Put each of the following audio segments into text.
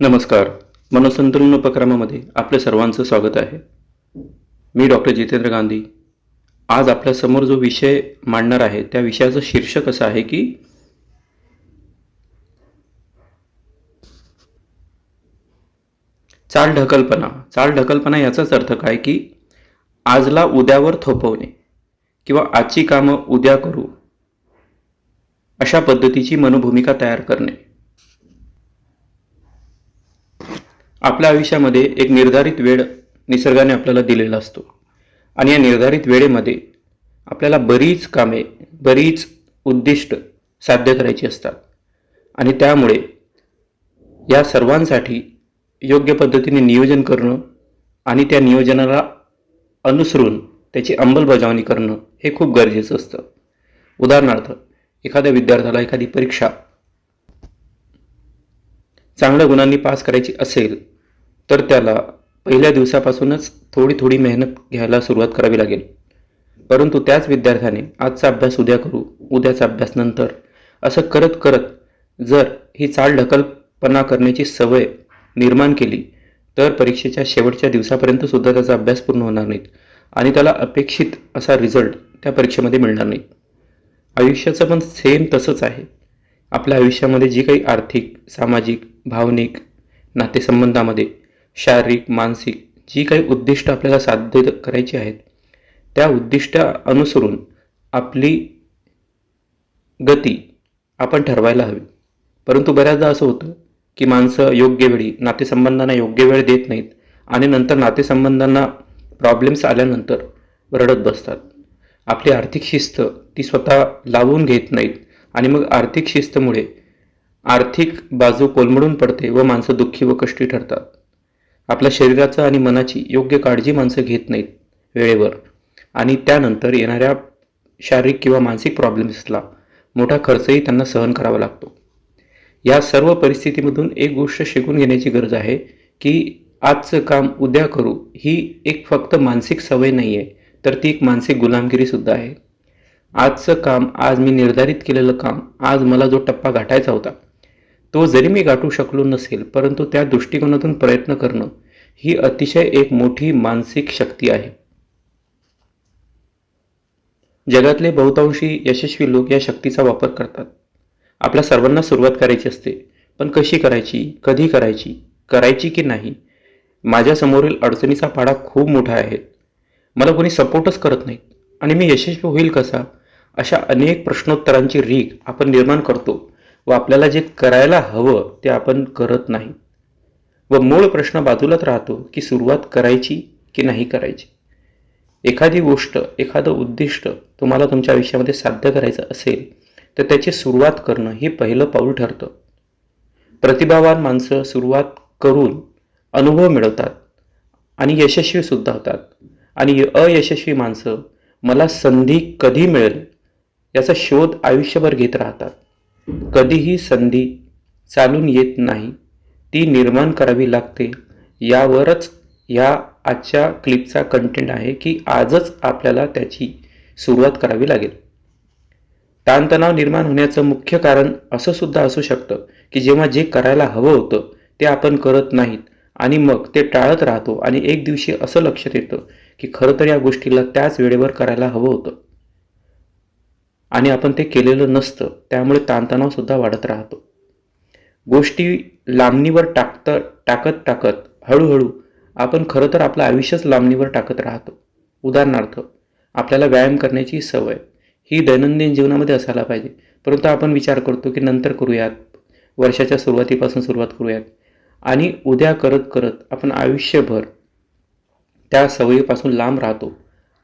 नमस्कार. मनसंतुलन उपक्रमामध्ये आपल्या सर्वांचं स्वागत आहे. मी डॉक्टर जितेंद्र गांधी. आज आपल्यासमोर जो विषय मांडणार आहे त्या विषयाचं शीर्षक असं आहे की चाल ढकलपणा चाल ढकलपणा याचाच अर्थ काय की आजला उद्यावर थोपवणे किंवा आजची कामं उद्या करू अशा पद्धतीची मनोभूमिका तयार करणे. आपल्या आयुष्यामध्ये एक निर्धारित वेळ निसर्गाने आपल्याला दिलेला असतो. आणि या निर्धारित वेळेमध्ये आपल्याला बरीच कामे बरीच उद्दिष्ट साध्य करायची असतात. आणि त्यामुळे या सर्वांसाठी योग्य पद्धतीने नियोजन करणं आणि त्या नियोजनाला अनुसरून त्याची अंमलबजावणी करणं हे खूप गरजेचं असतं. उदाहरणार्थ एखाद्या विद्यार्थ्याला एखादी परीक्षा चांगल्या गुणांनी पास करायची असेल तर त्याला पहिल्या दिवसापासूनच थोडी थोडी मेहनत घ्यायला सुरुवात करावी लागेल. परंतु त्याच विद्यार्थ्याने आजचा अभ्यास उद्या करू उद्याचा अभ्यास नंतर असं करत करत जर ही चाल ढकलपणा करण्याची सवय निर्माण केली तर परीक्षेच्या शेवटच्या दिवसापर्यंत सुद्धा त्याचा अभ्यास पूर्ण होणार नाहीत आणि त्याला अपेक्षित असा रिझल्ट त्या परीक्षेमध्ये मिळणार नाही आयुष्याचं पण सेम तसंच आहे. आपल्या आयुष्यामध्ये जी काही आर्थिक सामाजिक भावनिक नातेसंबंधामध्ये शारीरिक मानसिक जी काही उद्दिष्ट आपल्याला साध्य करायची आहेत त्या उद्दिष्ट अनुसरून आपली गती आपण ठरवायला हवी. परंतु बऱ्याचदा असं होतं की माणसं योग्य वेळी नातेसंबंधांना योग्य वेळ देत नाहीत आणि नंतर नातेसंबंधांना प्रॉब्लेम्स आल्यानंतर रडत बसतात. आपली आर्थिक शिस्त ती स्वतः लावून घेत नाहीत. आणि मग आर्थिक शिस्तमुळे आर्थिक बाजू कोलमडून पडते व माणसं दुःखी व कष्टी ठरतात. आपल्या शरीराचं आणि मनाची योग्य काळजी माणसं घेत नाहीत वेळेवर. आणि त्यानंतर येणाऱ्या शारीरिक किंवा मानसिक प्रॉब्लेम्सला मोठा खर्चही त्यांना सहन करावा लागतो. या सर्व परिस्थितीमधून एक गोष्ट शिकून घेण्याची गरज आहे की आजचं काम उद्या करू ही एक फक्त मानसिक सवय नाही आहे तर ती एक मानसिक गुलामगिरीसुद्धा आहे. आजचं काम आज मी निर्धारित केलेलं काम आज मला जो टप्पा गाठायचा होता तो जरी मी गाठू शकलो नसेल परंतु त्या दृष्टिकोनातून प्रयत्न करणं ही अतिशय एक मोठी मानसिक शक्ती आहे. जगातले बहुतांशी यशस्वी लोक या शक्तीचा वापर करतात. आपल्या सर्वांना सुरुवात करायची असते पण कशी करायची कधी करायची करायची की नाही माझ्यासमोरील अडचणीचा पाडा खूप मोठा आहे. मला कोणी सपोर्टच करत नाहीत. आणि मी यशस्वी होईल कसा? अशा अनेक प्रश्नोत्तरांची रीग आपण निर्माण करतो व आपल्याला जे करायला हवं ते आपण करत नाही. व मूळ प्रश्न बाजूलाच राहतो की सुरुवात करायची की नाही करायची. एखादी गोष्ट एखादं उद्दिष्ट तुम्हाला तुमच्या आयुष्यामध्ये साध्य करायचं असेल तर त्याची सुरुवात करणं हे पहिलं पाऊल ठरतं. प्रतिभावान माणसं सुरुवात करून अनुभव मिळवतात आणि यशस्वी सुद्धा होतात. आणि अयशस्वी माणसं मला संधी कधी मिळेल याचा शोध आयुष्यभर घेत राहतात. कधीही संधी चालून येत नाही ती निर्माण करावी लागते. यावरच या आजच्या क्लिपचा कंटेंट आहे की आजच आपल्याला त्याची सुरुवात करावी लागेल. ताणतणाव निर्माण होण्याचं मुख्य कारण असं सुद्धा असू शकतं की जेव्हा जे करायला हवं होतं ते आपण करत नाहीत आणि मग ते टाळत राहतो आणि एक दिवशी असं लक्षात येतं की खरं तर या गोष्टीला त्याच वेळेवर करायला हवं होतं. आणि आपण ते केलेलं नसतं त्यामुळे ताणतणावसुद्धा वाढत राहतो. गोष्टी लांबणीवर टाकत टाकत टाकत हळूहळू आपण खरं तर आपलं आयुष्यच लांबणीवर टाकत राहतो. उदाहरणार्थ आपल्याला व्यायाम करण्याची सवय ही दैनंदिन जीवनामध्ये असायला पाहिजे. परंतु आपण विचार करतो की नंतर करूयात वर्षाच्या सुरुवातीपासून सुरुवात करूयात. आणि उद्या करत करत आपण आयुष्यभर त्या सवयीपासून लांब राहतो.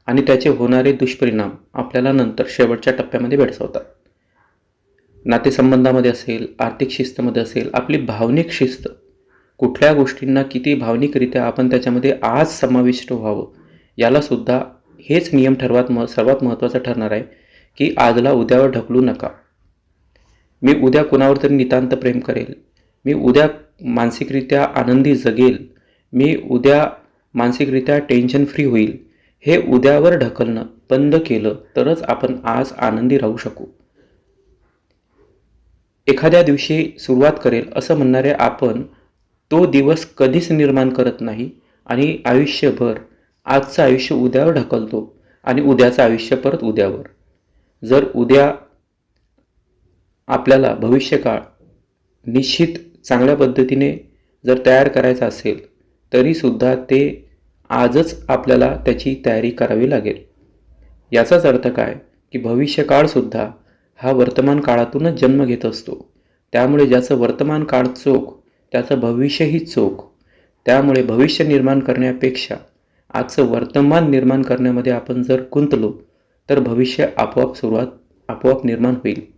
आणि त्याचे होणारे दुष्परिणाम आपल्याला नंतर शेवटच्या टप्प्यामध्ये भेडसावतात. नातेसंबंधामध्ये असेल आर्थिक शिस्तमध्ये असेल आपली भावनिक शिस्त कुठल्या गोष्टींना किती भावनिकरित्या आपण त्याच्यामध्ये आज समाविष्ट व्हावं यालासुद्धा हेच नियम ठरवात म सर्वात महत्त्वाचं ठरणार आहे की आजला उद्यावर ढकलू नका. मी उद्या कुणावर तरी नितांत प्रेम करेल मी उद्या मानसिकरित्या आनंदी जगेल मी उद्या मानसिकरित्या टेन्शन फ्री होईल हे उद्यावर ढकलणं बंद केलं तरच आपण आज आनंदी राहू शकू. एखाद्या दिवशी सुरुवात करेल असं म्हणणारे आपण तो दिवस कधीच निर्माण करत नाही आणि आयुष्यभर आजचं आयुष्य उद्यावर ढकलतो आणि उद्याचं आयुष्य परत उद्यावर. जर उद्या आपल्याला भविष्यकाळ निश्चित चांगल्या पद्धतीने जर तयार करायचा असेल तरीसुद्धा ते आजच आपल्याला त्याची तयारी करावी लागेल. याचाच अर्थ काय? की भविष्यकाळसुद्धा हा वर्तमान काळातूनच जन्म घेत असतो. त्यामुळे ज्याचं वर्तमान काळ चोख त्याचं भविष्यही चोख. त्यामुळे भविष्य निर्माण करण्यापेक्षा आजचं वर्तमान निर्माण करण्यामध्ये आपण जर गुंतलो तर भविष्य आपोआप सुरुवात आपोआप निर्माण होईल.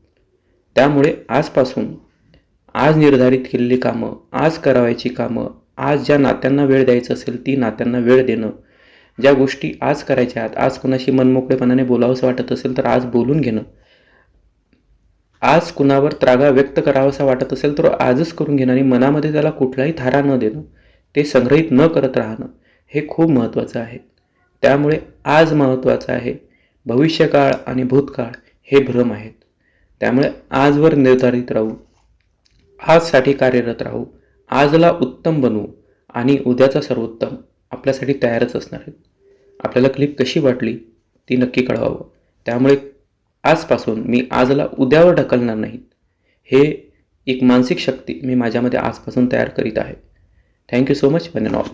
त्यामुळे आजपासून आज निर्धारित केलेली कामं आज करावयाची कामं आज ज्या नात्यांना वेळ द्यायचा असेल ती नात्यांना वेळ देणं. ज्या गोष्टी आज करायच्या आहेत आज कुणाशी मनमोकळेपणाने बोलावंसं वाटत असेल तर आज बोलून घेणं. आज कुणावर त्रागा व्यक्त करावासा वाटत असेल तर आजच करून घेणं आणि मनामध्ये त्याला कुठलाही थारा न देणं ते संग्रहित न करत राहणं हे खूप महत्त्वाचं आहे. त्यामुळे आज महत्त्वाचं आहे भविष्यकाळ आणि भूतकाळ हे भ्रम आहेत. त्यामुळे आजवर निर्धारित राहू. आजसाठी कार्यरत राहू. आजला उत्तम बनवू आणि उद्याचा सर्वोत्तम आपल्यासाठी तयारच असणार आहेत. आपल्याला क्लिप कशी वाटली ती नक्की कळवावं. त्यामुळे आजपासून मी आजला उद्यावर ढकलणार नाही. हे एक मानसिक शक्ती मी माझ्यामध्ये आजपासून तयार करीत आहे. Thank you so much one and all